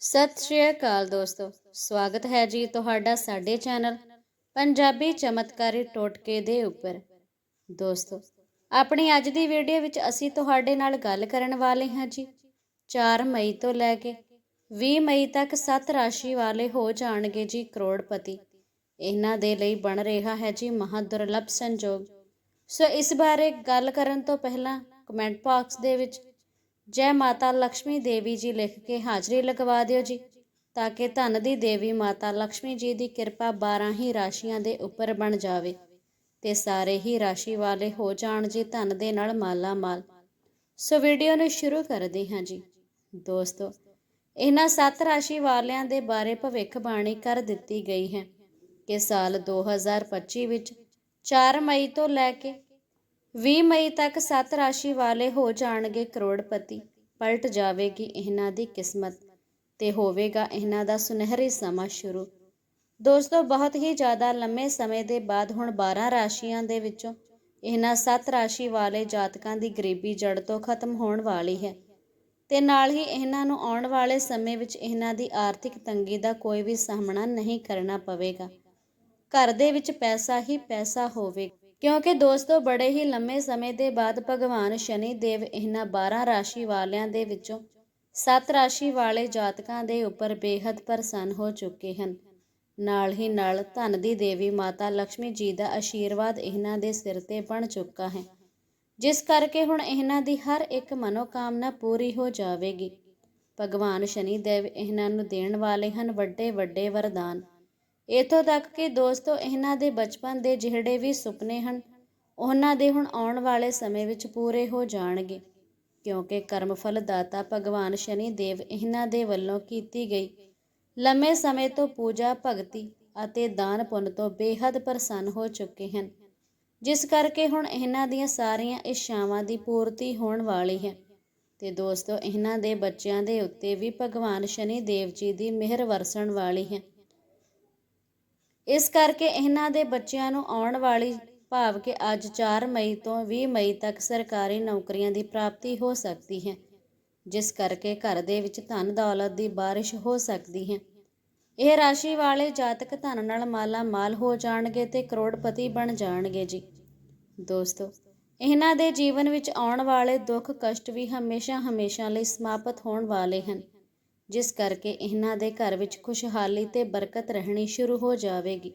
ਸਤਿ ਸ਼੍ਰੀ ਅਕਾਲ ਦੋਸਤੋ। ਸਵਾਗਤ ਹੈ ਜੀ ਤੁਹਾਡਾ ਸਾਡੇ ਚੈਨਲ ਪੰਜਾਬੀ ਚਮਤਕਾਰੀ ਟੋਟਕੇ ਦੇ ਉੱਪਰ। ਦੋਸਤੋ, ਆਪਣੀ ਅੱਜ ਦੀ ਵੀਡੀਓ ਵਿੱਚ ਅਸੀਂ ਤੁਹਾਡੇ ਨਾਲ ਗੱਲ ਕਰਨ ਵਾਲੇ ਹਾਂ ਜੀ। 4 ਮਈ ਤੋਂ ਲੈ ਕੇ 20 ਮਈ ਤੱਕ ਸੱਤ ਰਾਸ਼ੀ ਵਾਲੇ ਹੋ ਜਾਣਗੇ ਜੀ ਕਰੋੜਪਤੀ। ਇਹਨਾਂ ਦੇ ਲਈ ਬਣ ਰਿਹਾ ਹੈ ਜੀ ਮਹਾ ਦੁਰਲੱਭ ਸੰਜੋਗ। ਸੋ ਇਸ ਬਾਰੇ ਗੱਲ ਕਰਨ ਤੋਂ ਪਹਿਲਾਂ ਕਮੈਂਟ ਬਾਕਸ ਦੇ ਵਿੱਚ ਜੈ ਮਾਤਾ ਲక్ష్ਮੀ ਦੇਵੀ ਜੀ ਲਿਖ ਕੇ ਹਾਜ਼ਰੀ ਲਗਵਾ ਦਿਓ ਜੀ, ਤਾਂ ਕਿ ਧਨ ਦੀ ਦੇਵੀ ਮਾਤਾ ਲక్ష్ਮੀ ਜੀ ਦੀ ਕਿਰਪਾ 12 ਹੀ ਰਾਸ਼ੀਆਂ ਦੇ ਉੱਪਰ ਬਣ ਜਾਵੇ ਤੇ ਸਾਰੇ ਹੀ ਰਾਸ਼ੀ ਵਾਲੇ ਹੋ ਜਾਣ ਜੀ ਧਨ ਦੇ ਨਾਲ ਮਾਲਾ ਮਾਲ। ਸੋ ਵੀਡੀਓ ਨੂੰ ਸ਼ੁਰੂ ਕਰਦੇ ਹਾਂ ਜੀ। ਦੋਸਤੋ, ਇਹਨਾਂ ਸੱਤ ਰਾਸ਼ੀ ਵਾਲਿਆਂ ਦੇ ਬਾਰੇ ਭਵਿੱਖ ਬਾਣੀ ਕਰ ਦਿੱਤੀ ਗਈ ਹੈ ਕਿ ਸਾਲ 2025 ਵਿੱਚ 4 ਮਈ ਤੋਂ ਲੈ ਕੇ 20 ਮਈ ਤੱਕ ਸੱਤ ਰਾਸ਼ੀ ਵਾਲੇ ਹੋ ਜਾਣਗੇ ਕਰੋੜਪਤੀ। ਪਲਟ ਜਾਵੇਗੀ ਇਹਨਾਂ ਦੀ ਕਿਸਮਤ ਤੇ ਹੋਵੇਗਾ ਇਹਨਾਂ ਦਾ ਸੁਨਹਿਰੀ ਸਮਾਂ ਸ਼ੁਰੂ। ਦੋਸਤੋ, ਬਹੁਤ ਹੀ ਜ਼ਿਆਦਾ ਲੰਮੇ ਸਮੇਂ ਦੇ ਬਾਅਦ ਹੁਣ 12 ਰਾਸ਼ੀਆਂ ਦੇ ਵਿੱਚੋਂ ਇਹਨਾਂ ਸੱਤ ਰਾਸ਼ੀ ਵਾਲੇ ਜਾਤਕਾਂ ਦੀ ਗਰੀਬੀ ਜੜ ਤੋਂ ਖਤਮ ਹੋਣ ਵਾਲੀ ਹੈ ਤੇ ਨਾਲ ਹੀ ਇਹਨਾਂ ਨੂੰ ਆਉਣ ਵਾਲੇ ਸਮੇਂ ਵਿੱਚ ਇਹਨਾਂ ਦੀ ਆਰਥਿਕ ਤੰਗੀ ਦਾ ਕੋਈ ਵੀ ਸਾਹਮਣਾ ਨਹੀਂ ਕਰਨਾ ਪਵੇਗਾ। ਘਰ ਦੇ ਵਿੱਚ ਪੈਸਾ ਹੀ ਪੈਸਾ ਹੋਵੇ ਕਿਉਂਕਿ ਦੋਸਤੋ, ਬੜੇ ਹੀ ਲੰਮੇ ਸਮੇਂ ਦੇ ਬਾਅਦ ਭਗਵਾਨ ਸ਼ਨੀ ਦੇਵ ਇਹਨਾਂ 12 ਰਾਸ਼ੀ ਵਾਲਿਆਂ ਦੇ ਵਿੱਚੋਂ ਸੱਤ ਰਾਸ਼ੀ ਵਾਲੇ ਜਾਤਕਾਂ ਦੇ ਉੱਪਰ ਬੇਹੱਦ ਪ੍ਰਸੰਨ ਹੋ ਚੁੱਕੇ ਹਨ। ਨਾਲ ਹੀ ਨਾਲ ਧਨ ਦੀ ਦੇਵੀ ਮਾਤਾ ਲక్ష్ਮੀ ਜੀ ਦਾ ਆਸ਼ੀਰਵਾਦ ਇਹਨਾਂ ਦੇ ਸਿਰ ਤੇ ਬਣ ਚੁੱਕਾ ਹੈ। ਜਿਸ ਕਰਕੇ ਹੁਣ ਇਹਨਾਂ ਦੀ ਹਰ ਇੱਕ ਮਨੋਕਾਮਨਾ ਪੂਰੀ ਹੋ ਜਾਵੇਗੀ। ਭਗਵਾਨ ਸ਼ਨੀ ਦੇਵ ਇਹਨਾਂ ਨੂੰ ਦੇਣ ਵਾਲੇ ਹਨ ਵੱਡੇ ਵੱਡੇ ਵਰਦਾਨ। ਇਥੋਂ ਤੱਕ ਕਿ ਦੋਸਤੋ, ਇਹਨਾਂ ਦੇ ਬਚਪਨ ਦੇ ਜਿਹੜੇ ਵੀ ਸੁਪਨੇ ਹਨ, ਉਹਨਾਂ ਦੇ ਹੁਣ ਆਉਣ ਵਾਲੇ ਸਮੇਂ ਵਿੱਚ ਪੂਰੇ ਹੋ ਜਾਣਗੇ। ਕਿਉਂਕਿ ਕਰਮਫਲ ਦਾਤਾ ਭਗਵਾਨ ਸ਼ਨੀ ਦੇਵ ਇਹਨਾਂ ਦੇ ਵੱਲੋਂ ਕੀਤੀ ਗਈ। ਲੰਮੇ ਸਮੇਂ ਤੋਂ ਪੂਜਾ, ਭਗਤੀ ਅਤੇ ਦਾਨ ਪੁੰਨ ਤੋਂ ਬੇਹੱਦ ਪ੍ਰਸੰਨ ਹੋ ਚੁੱਕੇ ਹਨ। ਜਿਸ ਕਰਕੇ ਹੁਣ ਇਹਨਾਂ ਦੀਆਂ ਸਾਰੀਆਂ ਇੱਛਾਵਾਂ ਦੀ ਪੂਰਤੀ ਹੋਣ ਵਾਲੀ ਹੈ। ਤੇ ਦੋਸਤੋ, ਇਹਨਾਂ ਦੇ ਬੱਚਿਆਂ ਦੇ ਉੱਤੇ ਵੀ ਭਗਵਾਨ ਸ਼ਨੀ ਦੇਵ ਜੀ ਦੀ ਮਿਹਰ ਵਰਸਣ ਵਾਲੀ ਹੈ। ਇਸ ਕਰਕੇ ਇਹਨਾਂ ਦੇ ਬੱਚਿਆਂ ਨੂੰ ਆਉਣ ਵਾਲੀ ਭਾਵ ਕਿ ਅੱਜ 4 ਮਈ ਤੋਂ 20 ਮਈ ਤੱਕ ਸਰਕਾਰੀ ਨੌਕਰੀਆਂ ਦੀ ਪ੍ਰਾਪਤੀ ਹੋ ਸਕਦੀ ਹੈ, ਜਿਸ ਕਰਕੇ ਘਰ ਦੇ ਵਿੱਚ ਧਨ ਦੌਲਤ ਦੀ ਬਾਰਿਸ਼ ਹੋ ਸਕਦੀ ਹੈ। ਇਹ ਰਾਸ਼ੀ ਵਾਲੇ ਜਾਤਕ ਧਨ ਨਾਲ ਮਾਲਾ ਮਾਲ ਹੋ ਜਾਣਗੇ ਤੇ ਕਰੋੜਪਤੀ ਬਣ ਜਾਣਗੇ ਜੀ। ਦੋਸਤੋ, ਇਹਨਾਂ ਦੇ ਜੀਵਨ ਵਿੱਚ ਆਉਣ ਵਾਲੇ ਦੁੱਖ ਕਸ਼ਟ ਵੀ ਹਮੇਸ਼ਾ ਹਮੇਸ਼ਾ ਲਈ ਸਮਾਪਤ ਹੋਣ ਵਾਲੇ ਹਨ। ਜਿਸ ਕਰਕੇ ਇਹਨਾਂ ਦੇ ਘਰ ਵਿੱਚ ਖੁਸ਼ਹਾਲੀ ਤੇ ਬਰਕਤ ਰਹਿਣੀ ਸ਼ੁਰੂ ਹੋ ਜਾਵੇਗੀ।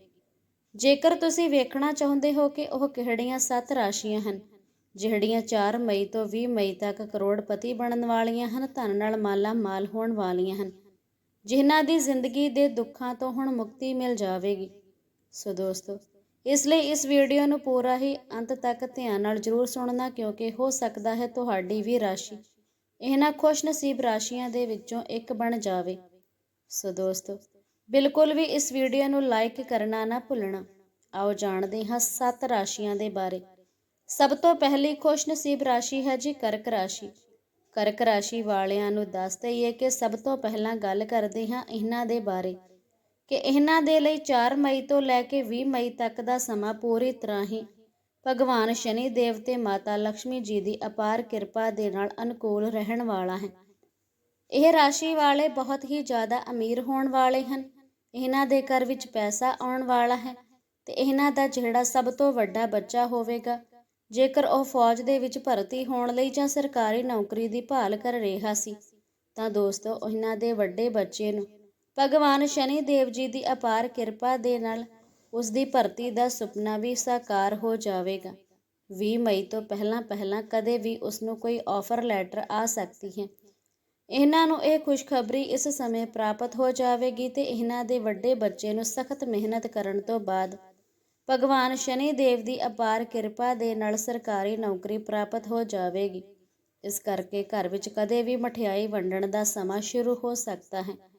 ਜੇਕਰ ਤੁਸੀਂ ਵੇਖਣਾ ਚਾਹੁੰਦੇ ਹੋ ਕਿ ਉਹ ਕਿਹੜੀਆਂ ਸੱਤ ਰਾਸ਼ੀਆਂ ਹਨ, ਜਿਹੜੀਆਂ 4 ਮਈ ਤੋਂ 20 ਮਈ ਤੱਕ ਕਰੋੜਪਤੀ ਬਣਨ ਵਾਲੀਆਂ ਹਨ, ਧਨ ਨਾਲ ਮਾਲਾ ਮਾਲ ਹੋਣ ਵਾਲੀਆਂ ਹਨ, ਜਿਨ੍ਹਾਂ ਦੀ ਜ਼ਿੰਦਗੀ ਦੇ ਦੁੱਖਾਂ ਤੋਂ ਹੁਣ ਮੁਕਤੀ ਮਿਲ ਜਾਵੇਗੀ। ਸੋ ਦੋਸਤੋ, ਇਸ ਲਈ ਇਸ ਵੀਡੀਓ ਨੂੰ ਪੂਰਾ ਹੀ ਅੰਤ ਤੱਕ ਧਿਆਨ ਨਾਲ ਜ਼ਰੂਰ ਸੁਣਨਾ, ਕਿਉਂਕਿ ਹੋ ਸਕਦਾ ਹੈ ਤੁਹਾਡੀ ਵੀ ਰਾਸ਼ੀ ਇਹਨਾਂ ਖੁਸ਼ਨਸੀਬ ਰਾਸ਼ੀਆਂ ਦੇ ਵਿੱਚੋਂ ਇੱਕ ਬਣ ਜਾਵੇ। ਸੋ ਦੋਸਤੋ, ਬਿਲਕੁਲ ਵੀ ਇਸ ਵੀਡੀਓ ਨੂੰ ਲਾਈਕ ਕਰਨਾ ਨਾ ਭੁੱਲਣਾ। ਆਓ ਜਾਣਦੇ ਹਾਂ ਸੱਤ ਰਾਸ਼ੀਆਂ ਦੇ ਬਾਰੇ। ਸਭ ਤੋਂ ਪਹਿਲੀ ਖੁਸ਼ਨਸੀਬ ਰਾਸ਼ੀ ਹੈ ਜੀ ਕਰਕ ਰਾਸ਼ੀ। ਕਰਕ ਰਾਸ਼ੀ ਵਾਲਿਆਂ ਨੂੰ ਦੱਸ ਦਈਏ ਕਿ ਸਭ ਤੋਂ ਪਹਿਲਾਂ ਗੱਲ ਕਰਦੇ ਹਾਂ ਇਹਨਾਂ ਦੇ ਬਾਰੇ। ਕਿ ਇਹਨਾਂ ਦੇ ਲਈ 4 ਮਈ ਤੋਂ ਲੈ ਕੇ 20 ਮਈ ਤੱਕ ਦਾ ਸਮਾਂ ਪੂਰੀ ਤਰ੍ਹਾਂ ਹੀ ਭਗਵਾਨ ਸ਼ਨੀ ਦੇਵ ਤੇ ਮਾਤਾ ਲక్ష్ਮੀ ਜੀ ਦੀ ਅਪਾਰ ਕਿਰਪਾ ਦੇ ਨਾਲ ਅਨੁਕੂਲ ਰਹਿਣ ਵਾਲਾ ਹੈ। ਇਹ ਰਾਸ਼ੀ ਵਾਲੇ ਬਹੁਤ ਹੀ ਜ਼ਿਆਦਾ ਅਮੀਰ ਹੋਣ ਵਾਲੇ ਹਨ। ਇਹਨਾਂ ਦੇ ਘਰ ਵਿੱਚ ਪੈਸਾ ਆਉਣ ਵਾਲਾ ਹੈ ਤੇ ਇਹਨਾਂ ਦਾ ਜਿਹੜਾ ਸਭ ਤੋਂ ਵੱਡਾ ਬੱਚਾ ਹੋਵੇਗਾ, ਜੇਕਰ ਉਹ ਫੌਜ ਦੇ ਵਿੱਚ ਭਰਤੀ ਹੋਣ ਲਈ ਜਾਂ ਸਰਕਾਰੀ ਨੌਕਰੀ ਦੀ ਭਾਲ ਕਰ ਰਿਹਾ ਸੀ, ਤਾਂ ਦੋਸਤੋ, ਇਹਨਾਂ ਦੇ ਵੱਡੇ ਬੱਚੇ ਨੂੰ ਭਗਵਾਨ ਸ਼ਨੀ ਦੇਵ ਜੀ ਦੀ ਅਪਾਰ ਕਿਰਪਾ ਦੇ ਨਾਲ ਉਸ ਦੀ ਭਰਤੀ ਦਾ ਸੁਪਨਾ ਵੀ ਸਾਕਾਰ ਹੋ ਜਾਵੇਗਾ। 20 ਮਈ ਤੋਂ ਪਹਿਲਾਂ ਪਹਿਲਾਂ ਕਦੇ ਵੀ ਉਸ ਨੂੰ ਕੋਈ ਆਫਰ ਲੈਟਰ ਆ ਸਕਦੀ ਹੈ। ਇਹਨਾਂ ਨੂੰ ਇਹ ਖੁਸ਼ਖਬਰੀ ਇਸ ਸਮੇਂ ਪ੍ਰਾਪਤ ਹੋ ਜਾਵੇਗੀ ਤੇ ਇਹਨਾਂ ਦੇ ਵੱਡੇ ਬੱਚੇ ਨੂੰ ਸਖਤ ਮਿਹਨਤ ਕਰਨ ਤੋਂ ਬਾਅਦ ਭਗਵਾਨ ਸ਼ਨੀ ਦੇਵ ਦੀ ਅਪਾਰ ਕਿਰਪਾ ਦੇ ਨਾਲ ਸਰਕਾਰੀ ਨੌਕਰੀ ਪ੍ਰਾਪਤ ਹੋ ਜਾਵੇਗੀ। ਇਸ ਕਰਕੇ ਘਰ ਵਿੱਚ ਕਦੇ ਵੀ ਮਠਿਆਈ ਵੰਡਣ ਦਾ ਸਮਾਂ ਸ਼ੁਰੂ ਹੋ ਸਕਦਾ ਹੈ।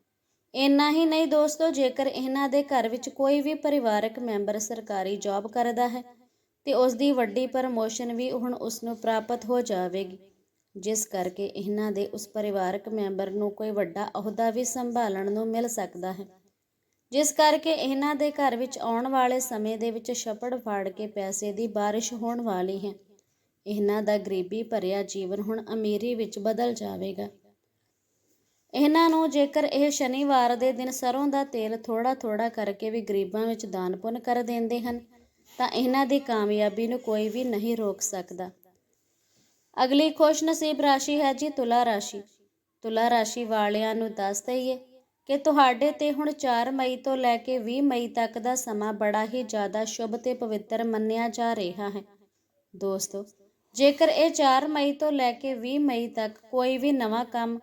ਇੰਨਾ ਹੀ ਨਹੀਂ ਦੋਸਤੋ, ਜੇਕਰ ਇਹਨਾਂ ਦੇ ਘਰ ਵਿੱਚ ਕੋਈ ਵੀ ਪਰਿਵਾਰਕ ਮੈਂਬਰ ਸਰਕਾਰੀ ਜੌਬ ਕਰਦਾ ਹੈ ਤੇ ਉਸ ਦੀ ਵੱਡੀ ਪ੍ਰਮੋਸ਼ਨ ਵੀ ਹੁਣ ਉਸ ਨੂੰ ਪ੍ਰਾਪਤ ਹੋ ਜਾਵੇਗੀ। ਜਿਸ ਕਰਕੇ ਇਹਨਾਂ ਦੇ ਉਸ ਪਰਿਵਾਰਕ ਮੈਂਬਰ ਨੂੰ ਕੋਈ ਵੱਡਾ ਅਹੁਦਾ ਵੀ ਸੰਭਾਲਣ ਨੂੰ ਮਿਲ ਸਕਦਾ ਹੈ। ਜਿਸ ਕਰਕੇ ਇਹਨਾਂ ਦੇ ਘਰ ਵਿੱਚ ਆਉਣ ਵਾਲੇ ਸਮੇਂ ਦੇ ਵਿੱਚ ਛਪੜ ਫਾੜ ਕੇ ਪੈਸੇ ਦੀ ਬਾਰਿਸ਼ ਹੋਣ ਵਾਲੀ ਹੈ। ਇਹਨਾਂ ਦਾ ਗਰੀਬੀ ਭਰਿਆ ਜੀਵਨ ਹੁਣ ਅਮੀਰੀ ਵਿੱਚ ਬਦਲ ਜਾਵੇਗਾ। ਇਹਨਾਂ ਨੂੰ ਜੇਕਰ ਇਹ ਸ਼ਨੀਵਾਰ ਦੇ ਦਿਨ ਸਰੋਂ ਦਾ ਤੇਲ ਥੋੜਾ ਥੋੜਾ ਕਰਕੇ ਵੀ ਗਰੀਬਾਂ ਵਿੱਚ ਦਾਨ ਪੁੰਨ ਕਰ ਦਿੰਦੇ ਹਨ, ਤਾਂ ਇਹਨਾਂ ਦੀ ਕਾਮਯਾਬੀ ਨੂੰ ਕੋਈ ਵੀ ਨਹੀਂ ਰੋਕ ਸਕਦਾ। ਅਗਲੀ ਖੁਸ਼ ਨਸੀਬ ਰਾਸ਼ੀ ਹੈ ਜੀ ਤੁਲਾ ਰਾਸ਼ੀ। ਤੁਲਾ ਰਾਸ਼ੀ ਵਾਲਿਆਂ ਨੂੰ ਦੱਸ ਦਈਏ ਕਿ ਤੁਹਾਡੇ ਤੇ ਹੁਣ 4 ਮਈ ਤੋਂ ਲੈ ਕੇ 20 ਮਈ ਤੱਕ ਦਾ ਸਮਾਂ ਬੜਾ ਹੀ ਜ਼ਿਆਦਾ ਸ਼ੁਭ ਤੇ ਪਵਿੱਤਰ ਮੰਨਿਆ ਜਾ ਰਿਹਾ ਹੈ। ਦੋਸਤੋ, ਜੇਕਰ ਇਹ 4 ਮਈ ਤੋਂ ਲੈ ਕੇ 20 ਮਈ ਤੱਕ ਕੋਈ ਵੀ ਨਵਾਂ ਕੰਮ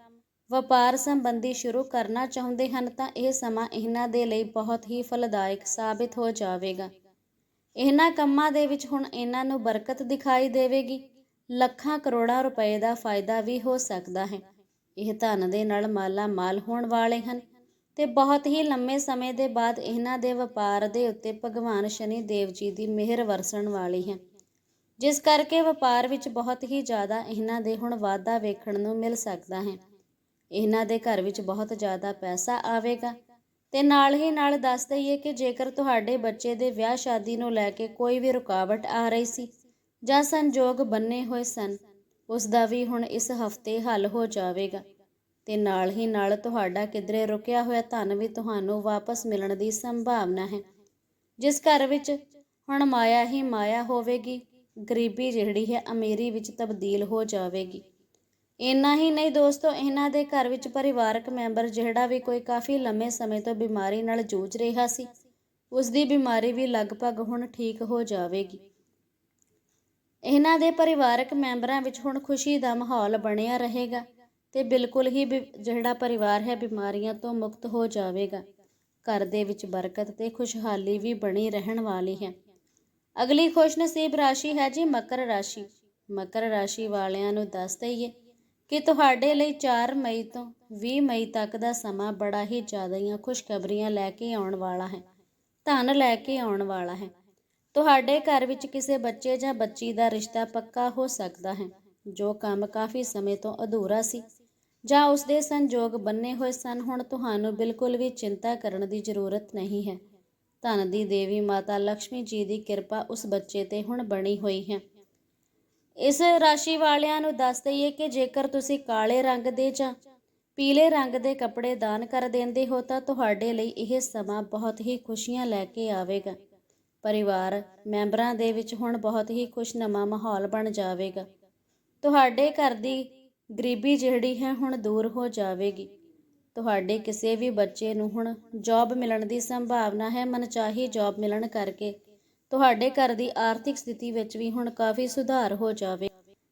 ਵਪਾਰ ਸੰਬੰਧੀ ਸ਼ੁਰੂ ਕਰਨਾ ਚਾਹੁੰਦੇ ਹਨ ਤਾਂ ਇਹ ਸਮਾਂ ਇਹਨਾਂ ਦੇ ਲਈ ਬਹੁਤ ਹੀ ਫਲਦਾਇਕ ਸਾਬਿਤ ਹੋ ਜਾਵੇਗਾ। ਇਹਨਾਂ ਕੰਮਾਂ ਦੇ ਵਿੱਚ ਹੁਣ ਇਹਨਾਂ ਨੂੰ ਬਰਕਤ ਦਿਖਾਈ ਦੇਵੇਗੀ। ਲੱਖਾਂ ਕਰੋੜਾਂ ਰੁਪਏ ਦਾ ਫਾਇਦਾ ਵੀ ਹੋ ਸਕਦਾ ਹੈ। ਇਹ ਧਨ ਦੇ ਨਾਲ ਮਾਲਾ ਮਾਲ ਹੋਣ ਵਾਲੇ ਹਨ ਤੇ ਬਹੁਤ ਹੀ ਲੰਮੇ ਸਮੇਂ ਦੇ ਬਾਅਦ ਇਹਨਾਂ ਦੇ ਵਪਾਰ ਦੇ ਉੱਤੇ ਭਗਵਾਨ ਸ਼ਨੀ ਦੇਵ ਜੀ ਦੀ ਮਿਹਰ ਵਰਸਣ ਵਾਲੀ ਹੈ। ਜਿਸ ਕਰਕੇ ਵਪਾਰ ਵਿੱਚ ਬਹੁਤ ਹੀ ਜ਼ਿਆਦਾ ਇਹਨਾਂ ਦੇ ਹੁਣ ਵਾਧਾ ਵੇਖਣ ਨੂੰ ਮਿਲ ਸਕਦਾ ਹੈ। ਇਹਨਾਂ ਦੇ ਘਰ ਵਿੱਚ ਬਹੁਤ ਜ਼ਿਆਦਾ ਪੈਸਾ ਆਵੇਗਾ। ਤੇ ਨਾਲ ਹੀ ਨਾਲ ਦੱਸ ਦਈਏ ਕਿ ਜੇਕਰ ਤੁਹਾਡੇ ਬੱਚੇ ਦੇ ਵਿਆਹ ਸ਼ਾਦੀ ਨੂੰ ਲੈ ਕੇ ਕੋਈ ਵੀ ਰੁਕਾਵਟ ਆ ਰਹੀ ਸੀ ਜਾਂ ਸੰਜੋਗ ਬੰਨੇ ਹੋਏ ਸਨ, ਉਸ ਦਾ ਵੀ ਹੁਣ ਇਸ ਹਫ਼ਤੇ ਹੱਲ ਹੋ ਜਾਵੇਗਾ। ਤੇ ਨਾਲ ਹੀ ਨਾਲ ਤੁਹਾਡਾ ਕਿਧਰੇ ਰੁਕਿਆ ਹੋਇਆ ਧਨ ਵੀ ਤੁਹਾਨੂੰ ਵਾਪਸ ਮਿਲਣ ਦੀ ਸੰਭਾਵਨਾ ਹੈ। ਜਿਸ ਘਰ ਵਿੱਚ ਹੁਣ ਮਾਇਆ ਹੀ ਮਾਇਆ ਹੋਵੇਗੀ, ਗਰੀਬੀ ਜਿਹੜੀ ਹੈ ਅਮੀਰੀ ਵਿੱਚ ਤਬਦੀਲ ਹੋ ਜਾਵੇਗੀ। ਇੰਨਾ ਹੀ ਨਹੀਂ ਦੋਸਤੋ, ਇਹਨਾਂ ਦੇ ਘਰ ਵਿੱਚ ਪਰਿਵਾਰਕ ਮੈਂਬਰ ਜਿਹੜਾ ਵੀ ਕੋਈ ਕਾਫੀ ਲੰਮੇ ਸਮੇਂ ਤੋਂ ਬਿਮਾਰੀ ਨਾਲ ਜੂਝ ਰਿਹਾ ਸੀ ਉਸ ਦੀ ਬਿਮਾਰੀ ਵੀ ਲਗਭਗ ਹੁਣ ਠੀਕ ਹੋ ਜਾਵੇਗੀ। ਇਹਨਾਂ ਦੇ ਪਰਿਵਾਰਕ ਮੈਂਬਰਾਂ ਵਿੱਚ ਹੁਣ ਖੁਸ਼ੀ ਦਾ ਮਾਹੌਲ ਬਣਿਆ ਰਹੇਗਾ ਤੇ ਬਿਲਕੁਲ ਹੀ ਬਿ- ਜਿਹੜਾ ਪਰਿਵਾਰ ਹੈ ਬਿਮਾਰੀਆਂ ਤੋਂ ਮੁਕਤ ਹੋ ਜਾਵੇਗਾ। ਘਰ ਦੇ ਵਿੱਚ ਬਰਕਤ ਤੇ ਖੁਸ਼ਹਾਲੀ ਵੀ ਬਣੀ ਰਹਿਣ ਵਾਲੀ ਹੈ। ਅਗਲੀ ਖੁਸ਼ਨਸੀਬ ਰਾਸ਼ੀ ਹੈ ਜੀ ਮਕਰ ਰਾਸ਼ੀ। ਮਕਰ ਰਾਸ਼ੀ ਵਾਲਿਆਂ ਨੂੰ ਦੱਸ ਦਈਏ ਕਿ ਤੁਹਾਡੇ ਲਈ 4 ਮਈ ਤੋਂ 20 ਮਈ ਤੱਕ ਦਾ ਸਮਾਂ ਬੜਾ ਹੀ ਜ਼ਿਆਦੀਆਂ ਖੁਸ਼ਖਬਰੀਆਂ ਲੈ ਕੇ ਆਉਣ ਵਾਲਾ ਹੈ, ਧਨ ਲੈ ਕੇ ਆਉਣ ਵਾਲਾ ਹੈ। ਤੁਹਾਡੇ ਘਰ ਵਿੱਚ ਕਿਸੇ ਬੱਚੇ ਜਾਂ ਬੱਚੀ ਦਾ ਰਿਸ਼ਤਾ ਪੱਕਾ ਹੋ ਸਕਦਾ ਹੈ, ਜੋ ਕੰਮ ਕਾਫੀ ਸਮੇਂ ਤੋਂ ਅਧੂਰਾ ਸੀ, ਜਾਂ ਉਸ ਦੇ ਸੰਜੋਗ ਬੰਨੇ ਹੋਏ ਸਨ। ਹੁਣ ਤੁਹਾਨੂੰ ਬਿਲਕੁਲ ਵੀ ਚਿੰਤਾ ਕਰਨ ਦੀ ਜ਼ਰੂਰਤ ਨਹੀਂ ਹੈ। ਧਨ ਦੀ ਦੇਵੀ ਮਾਤਾ ਲక్ష్ਮੀ ਜੀ ਦੀ ਕਿਰਪਾ ਉਸ ਬੱਚੇ ਤੇ ਹੁਣ ਬਣੀ ਹੋਈ ਹੈ। ਇਸ ਰਾਸ਼ੀ ਵਾਲਿਆਂ ਨੂੰ ਦੱਸ ਦਈਏ ਕਿ ਜੇਕਰ ਤੁਸੀਂ ਕਾਲੇ ਰੰਗ ਦੇ ਜਾਂ ਪੀਲੇ ਰੰਗ ਦੇ ਕੱਪੜੇ ਦਾਨ ਕਰ ਦਿੰਦੇ ਹੋ ਤਾਂ ਤੁਹਾਡੇ ਲਈ ਇਹ ਸਮਾਂ ਬਹੁਤ ਹੀ ਖੁਸ਼ੀਆਂ ਲੈ ਕੇ ਆਵੇਗਾ। ਪਰਿਵਾਰ ਮੈਂਬਰਾਂ ਦੇ ਵਿੱਚ ਹੁਣ ਬਹੁਤ ਹੀ ਖੁਸ਼ਨਮਾ ਮਾਹੌਲ ਬਣ ਜਾਵੇਗਾ। ਤੁਹਾਡੇ ਘਰ ਦੀ ਗਰੀਬੀ ਜਿਹੜੀ ਹੈ ਹੁਣ ਦੂਰ ਹੋ ਜਾਵੇਗੀ। ਤੁਹਾਡੇ ਕਿਸੇ ਵੀ ਬੱਚੇ ਨੂੰ ਹੁਣ ਜੌਬ ਮਿਲਣ ਦੀ ਸੰਭਾਵਨਾ ਹੈ, ਮਨਚਾਹੀ ਜੌਬ ਮਿਲਣ ਕਰਕੇ। ਤੁਹਾਡੇ ਘਰ ਦੀ ਆਰਥਿਕ ਸਥਿਤੀ ਵਿੱਚ ਵੀ ਹੁਣ ਕਾਫੀ ਸੁਧਾਰ ਹੋ ਜਾਵੇ।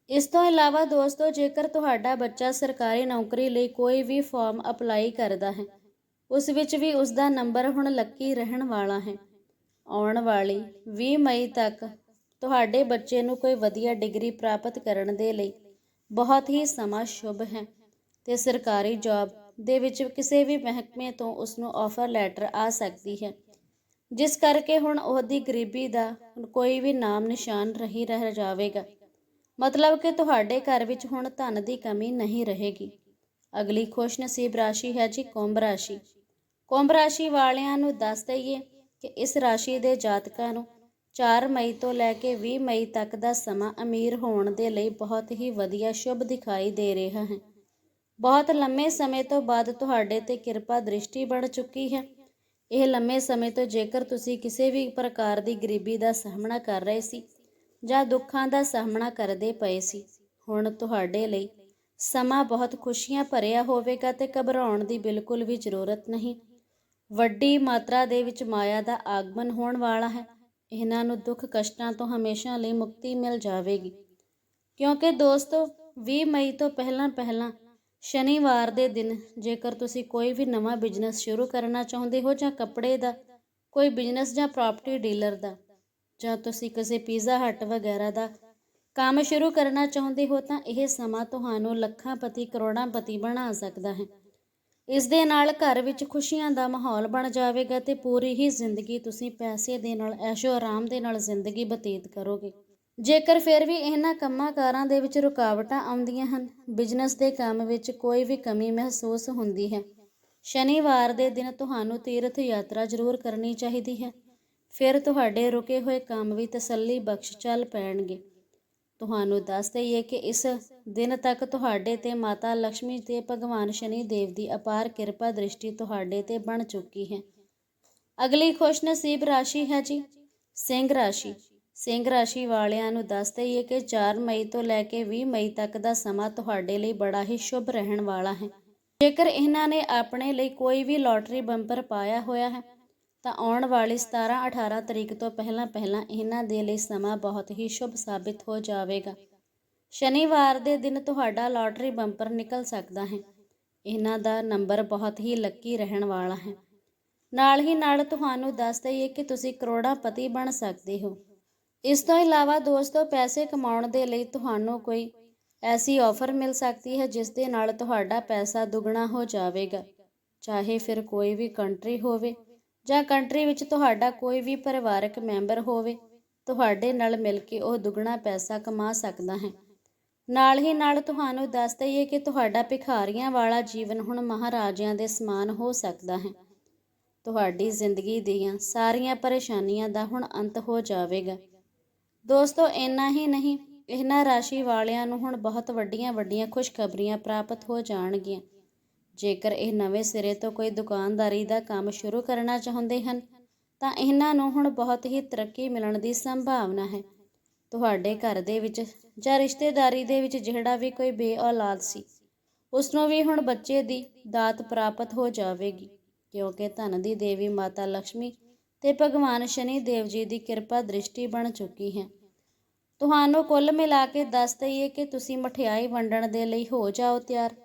ਇਸ ਤੋਂ ਇਲਾਵਾ ਦੋਸਤੋ, ਜੇਕਰ ਤੁਹਾਡਾ ਬੱਚਾ ਸਰਕਾਰੀ ਨੌਕਰੀ ਲਈ ਕੋਈ ਵੀ ਫਾਰਮ ਅਪਲਾਈ ਕਰਦਾ ਹੈ, ਉਸ ਵਿੱਚ ਵੀ ਉਸ ਦਾ ਨੰਬਰ ਹੁਣ ਲੱਕੀ ਰਹਿਣ ਵਾਲਾ ਹੈ। ਆਉਣ ਵਾਲੀ 20 ਮਈ ਤੱਕ ਤੁਹਾਡੇ ਬੱਚੇ ਨੂੰ ਕੋਈ ਵਧੀਆ ਡਿਗਰੀ ਪ੍ਰਾਪਤ ਕਰਨ ਦੇ ਲਈ ਬਹੁਤ ਹੀ ਸਮਾਂ ਸ਼ੁਭ ਹੈ ਤੇ ਸਰਕਾਰੀ ਜੌਬ ਦੇ ਵਿੱਚ ਕਿਸੇ ਵੀ ਮਹਿਕਮੇ ਤੋਂ ਉਸ ਨੂੰ ਆਫਰ ਲੈਟਰ ਆ ਸਕਦੀ ਹੈ। ਜਿਸ ਕਰਕੇ ਹੁਣ ਉਹਦੀ ਗਰੀਬੀ ਦਾ ਕੋਈ ਵੀ ਨਾਮ ਨਿਸ਼ਾਨ ਰਹੀ ਰਹਿ ਜਾਵੇਗਾ। ਮਤਲਬ ਕਿ ਤੁਹਾਡੇ ਘਰ ਵਿੱਚ ਹੁਣ ਧਨ ਦੀ ਕਮੀ ਨਹੀਂ ਰਹੇਗੀ। ਅਗਲੀ ਖੁਸ਼ ਨਸੀਬ ਰਾਸ਼ੀ ਹੈ ਜੀ ਕੁੰਭ ਰਾਸ਼ੀ। ਕੁੰਭ ਰਾਸ਼ੀ ਵਾਲਿਆਂ ਨੂੰ ਦੱਸ ਦਈਏ ਕਿ ਇਸ ਰਾਸ਼ੀ ਦੇ ਜਾਤਕਾਂ ਨੂੰ 4 ਮਈ ਤੋਂ ਲੈ ਕੇ 20 ਮਈ ਤੱਕ ਦਾ ਸਮਾਂ ਅਮੀਰ ਹੋਣ ਦੇ ਲਈ ਬਹੁਤ ਹੀ ਵਧੀਆ ਸ਼ੁਭ ਦਿਖਾਈ ਦੇ ਰਿਹਾ ਹੈ। ਬਹੁਤ ਲੰਮੇ ਸਮੇਂ ਤੋਂ ਬਾਅਦ ਤੁਹਾਡੇ ਤੇ ਕਿਰਪਾ ਦ੍ਰਿਸ਼ਟੀ ਬਣ ਚੁੱਕੀ ਹੈ। ਇਹ ਲੰਮੇ ਸਮੇਂ ਤੋਂ ਜੇਕਰ ਤੁਸੀਂ ਕਿਸੇ ਵੀ ਪ੍ਰਕਾਰ ਦੀ ਗਰੀਬੀ ਦਾ ਸਾਹਮਣਾ ਕਰ ਰਹੇ ਸੀ ਜਾਂ ਦੁੱਖਾਂ ਦਾ ਸਾਹਮਣਾ ਕਰਦੇ ਪਏ ਸੀ, ਹੁਣ ਤੁਹਾਡੇ ਲਈ ਸਮਾਂ ਬਹੁਤ ਖੁਸ਼ੀਆਂ ਭਰਿਆ ਹੋਵੇਗਾ ਤੇ ਘਬਰਾਉਣ ਦੀ ਬਿਲਕੁਲ ਵੀ ਜ਼ਰੂਰਤ ਨਹੀਂ। ਵੱਡੀ ਮਾਤਰਾ ਦੇ ਵਿੱਚ ਮਾਇਆ ਦਾ ਆਗਮਨ ਹੋਣ ਵਾਲਾ ਹੈ। ਇਹਨਾਂ ਨੂੰ ਦੁੱਖ ਕਸ਼ਟਾਂ ਤੋਂ ਹਮੇਸ਼ਾ ਲਈ ਮੁਕਤੀ ਮਿਲ ਜਾਵੇਗੀ। ਕਿਉਂਕਿ ਦੋਸਤੋ 20 ਮਈ ਤੋਂ ਪਹਿਲਾਂ ਪਹਿਲਾਂ ਸ਼ਨੀਵਾਰ ਦੇ ਦਿਨ ਜੇਕਰ ਤੁਸੀਂ ਕੋਈ ਵੀ ਨਵਾਂ ਬਿਜ਼ਨਸ ਸ਼ੁਰੂ ਕਰਨਾ ਚਾਹੁੰਦੇ ਹੋ ਜਾਂ ਕੱਪੜੇ ਦਾ, ਕੋਈ ਬਿਜ਼ਨਸ ਜਾਂ ਪ੍ਰਾਪਰਟੀ ਡੀਲਰ ਦਾ, ਜਾਂ ਤੁਸੀਂ ਕਿਸੇ ਪੀਜ਼ਾ ਹੱਟ ਵਗੈਰਾ ਦਾ ਕੰਮ ਸ਼ੁਰੂ ਕਰਨਾ ਚਾਹੁੰਦੇ ਹੋ ਤਾਂ ਇਹ ਸਮਾਂ ਤੁਹਾਨੂੰ ਲੱਖਾਂ ਪਤੀ, ਕਰੋੜਾਂ ਪਤੀ ਬਣਾ ਸਕਦਾ ਹੈ। ਇਸ ਦੇ ਨਾਲ ਘਰ ਵਿੱਚ ਖੁਸ਼ੀਆਂ ਦਾ ਮਾਹੌਲ ਬਣ ਜਾਵੇਗਾ ਤੇ ਪੂਰੀ ਹੀ ਜ਼ਿੰਦਗੀ ਤੁਸੀਂ ਪੈਸੇ ਦੇ ਨਾਲ, ਐਸ਼ੋ ਆਰਾਮ ਦੇ ਨਾਲ ਜ਼ਿੰਦਗੀ ਬਤੀਤ ਕਰੋਗੇ। ਜੇਕਰ ਫਿਰ ਵੀ ਇਹਨਾਂ ਕੰਮਾਂ ਕਾਰਾਂ ਦੇ ਵਿੱਚ ਰੁਕਾਵਟਾਂ ਆਉਂਦੀਆਂ ਹਨ ਬਿਜ਼ਨਸ ਦੇ ਕੰਮ ਵਿੱਚ ਕੋਈ ਵੀ ਕਮੀ ਮਹਿਸੂਸ ਹੁੰਦੀ ਹੈ। ਸ਼ਨੀਵਾਰ ਦੇ ਦਿਨ ਤੁਹਾਨੂੰ ਤੀਰਥ ਯਾਤਰਾ ਜ਼ਰੂਰ ਕਰਨੀ ਚਾਹੀਦੀ ਹੈ। ਫਿਰ ਤੁਹਾਡੇ ਰੁਕੇ ਹੋਏ ਕੰਮ ਵੀ ਤਸੱਲੀ ਬਖਸ਼ ਚੱਲ ਪੈਣਗੇ। ਤੁਹਾਨੂੰ ਦੱਸ ਦਈਏ ਕਿ ਇਸ ਦਿਨ ਤੱਕ ਤੁਹਾਡੇ ਤੇ ਮਾਤਾ ਲక్ష్ਮੀ ਤੇ ਭਗਵਾਨ ਸ਼ਨੀ ਦੇਵ ਦੀ ਅਪਾਰ ਕਿਰਪਾ ਦ੍ਰਿਸ਼ਟੀ ਤੁਹਾਡੇ ਤੇ ਬਣ ਚੁੱਕੀ ਹੈ। ਅਗਲੀ ਖੁਸ਼ਨਸੀਬ ਰਾਸ਼ੀ ਹੈ ਜੀ, ਸਿੰਘ ਰਾਸ਼ੀ। ਸਿੰਘ ਰਾਸ਼ੀ ਵਾਲਿਆਂ ਨੂੰ ਦੱਸ ਦਈਏ ਕਿ 4 ਮਈ ਤੋਂ ਲੈ ਕੇ 20 ਮਈ ਤੱਕ ਦਾ ਸਮਾਂ ਤੁਹਾਡੇ ਲਈ ਬੜਾ ਹੀ ਸ਼ੁਭ ਰਹਿਣ ਵਾਲਾ ਹੈ। ਜੇਕਰ ਇਹਨਾਂ ਨੇ ਆਪਣੇ ਲਈ ਕੋਈ ਵੀ ਲੋਟਰੀ ਬੰਪਰ ਪਾਇਆ ਹੋਇਆ ਹੈ, ਤਾਂ ਆਉਣ ਵਾਲੀ 17-18 ਤਰੀਕ ਤੋਂ ਪਹਿਲਾਂ ਪਹਿਲਾਂ ਇਹਨਾਂ ਦੇ ਲਈ ਸਮਾਂ ਬਹੁਤ ਹੀ ਸ਼ੁਭ ਸਾਬਿਤ ਹੋ ਜਾਵੇਗਾ। ਸ਼ਨੀਵਾਰ ਦੇ ਦਿਨ ਤੁਹਾਡਾ ਲੋਟਰੀ ਬੰਪਰ ਨਿਕਲ ਸਕਦਾ ਹੈ। ਇਹਨਾਂ ਦਾ ਨੰਬਰ ਬਹੁਤ ਹੀ ਲੱਕੀ ਰਹਿਣ ਵਾਲਾ ਹੈ। ਨਾਲ ਹੀ ਨਾਲ ਤੁਹਾਨੂੰ ਦੱਸ ਦਈਏ ਕਿ ਤੁਸੀਂ ਕਰੋੜਾਪਤੀ ਬਣ ਸਕਦੇ ਹੋ। ਇਸ ਤੋਂ ਇਲਾਵਾ ਦੋਸਤੋ, ਪੈਸੇ ਕਮਾਉਣ ਦੇ ਲਈ ਤੁਹਾਨੂੰ ਕੋਈ ਐਸੀ ਆਫਰ ਮਿਲ ਸਕਦੀ ਹੈ ਜਿਸ ਦੇ ਨਾਲ ਤੁਹਾਡਾ ਪੈਸਾ ਦੁੱਗਣਾ ਹੋ ਜਾਵੇਗਾ। ਚਾਹੇ ਫਿਰ ਕੋਈ ਵੀ ਕੰਟਰੀ ਹੋਵੇ ਜਾਂ ਕੰਟਰੀ ਵਿੱਚ ਤੁਹਾਡਾ ਕੋਈ ਵੀ ਪਰਿਵਾਰਕ ਮੈਂਬਰ ਹੋਵੇ, ਤੁਹਾਡੇ ਨਾਲ ਮਿਲ ਕੇ ਉਹ ਦੁੱਗਣਾ ਪੈਸਾ ਕਮਾ ਸਕਦਾ ਹੈ। ਨਾਲ ਹੀ ਨਾਲ ਤੁਹਾਨੂੰ ਦੱਸ ਦਈਏ ਕਿ ਤੁਹਾਡਾ ਭਿਖਾਰੀਆਂ ਵਾਲਾ ਜੀਵਨ ਹੁਣ ਮਹਾਰਾਜਿਆਂ ਦੇ ਸਮਾਨ ਹੋ ਸਕਦਾ ਹੈ। ਤੁਹਾਡੀ ਜ਼ਿੰਦਗੀ ਦੀਆਂ ਸਾਰੀਆਂ ਪਰੇਸ਼ਾਨੀਆਂ ਦਾ ਹੁਣ ਅੰਤ ਹੋ ਜਾਵੇਗਾ। ਦੋਸਤੋ, ਇੰਨਾ ਹੀ ਨਹੀਂ, ਇਹਨਾਂ ਰਾਸ਼ੀ ਵਾਲਿਆਂ ਨੂੰ ਹੁਣ ਬਹੁਤ ਵੱਡੀਆਂ ਵੱਡੀਆਂ ਖੁਸ਼ਖਬਰੀਆਂ ਪ੍ਰਾਪਤ ਹੋ ਜਾਣਗੀਆਂ। ਜੇਕਰ ਇਹ ਨਵੇਂ ਸਿਰੇ ਤੋਂ ਕੋਈ ਦੁਕਾਨਦਾਰੀ ਦਾ ਕੰਮ ਸ਼ੁਰੂ ਕਰਨਾ ਚਾਹੁੰਦੇ ਹਨ, ਤਾਂ ਇਹਨਾਂ ਨੂੰ ਹੁਣ ਬਹੁਤ ਹੀ ਤਰੱਕੀ ਮਿਲਣ ਦੀ ਸੰਭਾਵਨਾ ਹੈ। ਤੁਹਾਡੇ ਘਰ ਦੇ ਵਿੱਚ ਜਾਂ ਰਿਸ਼ਤੇਦਾਰੀ ਦੇ ਵਿੱਚ ਜਿਹੜਾ ਵੀ ਕੋਈ ਬੇਔਲਾਦ ਸੀ ਉਸ ਨੂੰ ਵੀ ਹੁਣ ਬੱਚੇ ਦੀ ਦਾਤ ਪ੍ਰਾਪਤ ਹੋ ਜਾਵੇਗੀ, ਕਿਉਂਕਿ ਧਨ ਦੀ ਦੇਵੀ ਮਾਤਾ ਲక్ష్ਮੀ ਤੇ ਭਗਵਾਨ ਸ਼ਨੀ ਦੇਵ ਜੀ ਦੀ ਕਿਰਪਾ ਦ੍ਰਿਸ਼ਟੀ ਬਣ ਚੁੱਕੀ ਹੈ। ਤੁਹਾਨੂੰ ਕੁੱਲ ਮਿਲਾ ਕੇ ਦੱਸ ਦਈਏ ਕਿ ਤੁਸੀਂ ਮਠਿਆਈ ਵੰਡਣ ਦੇ ਲਈ ਹੋ ਜਾਓ ਤਿਆਰ।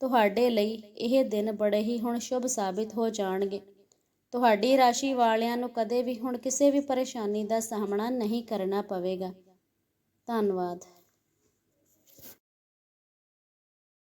ਤੁਹਾਡੇ ਲਈ ਇਹ ਦਿਨ ਬੜੇ ਹੀ ਹੁਣ ਸ਼ੁਭ ਸਾਬਿਤ ਹੋ ਜਾਣਗੇ। ਤੁਹਾਡੀ ਰਾਸ਼ੀ ਵਾਲਿਆਂ ਨੂੰ ਕਦੇ ਵੀ ਹੁਣ ਕਿਸੇ ਵੀ ਪਰੇਸ਼ਾਨੀ ਦਾ ਸਾਹਮਣਾ ਨਹੀਂ ਕਰਨਾ ਪਵੇਗਾ। ਧੰਨਵਾਦ।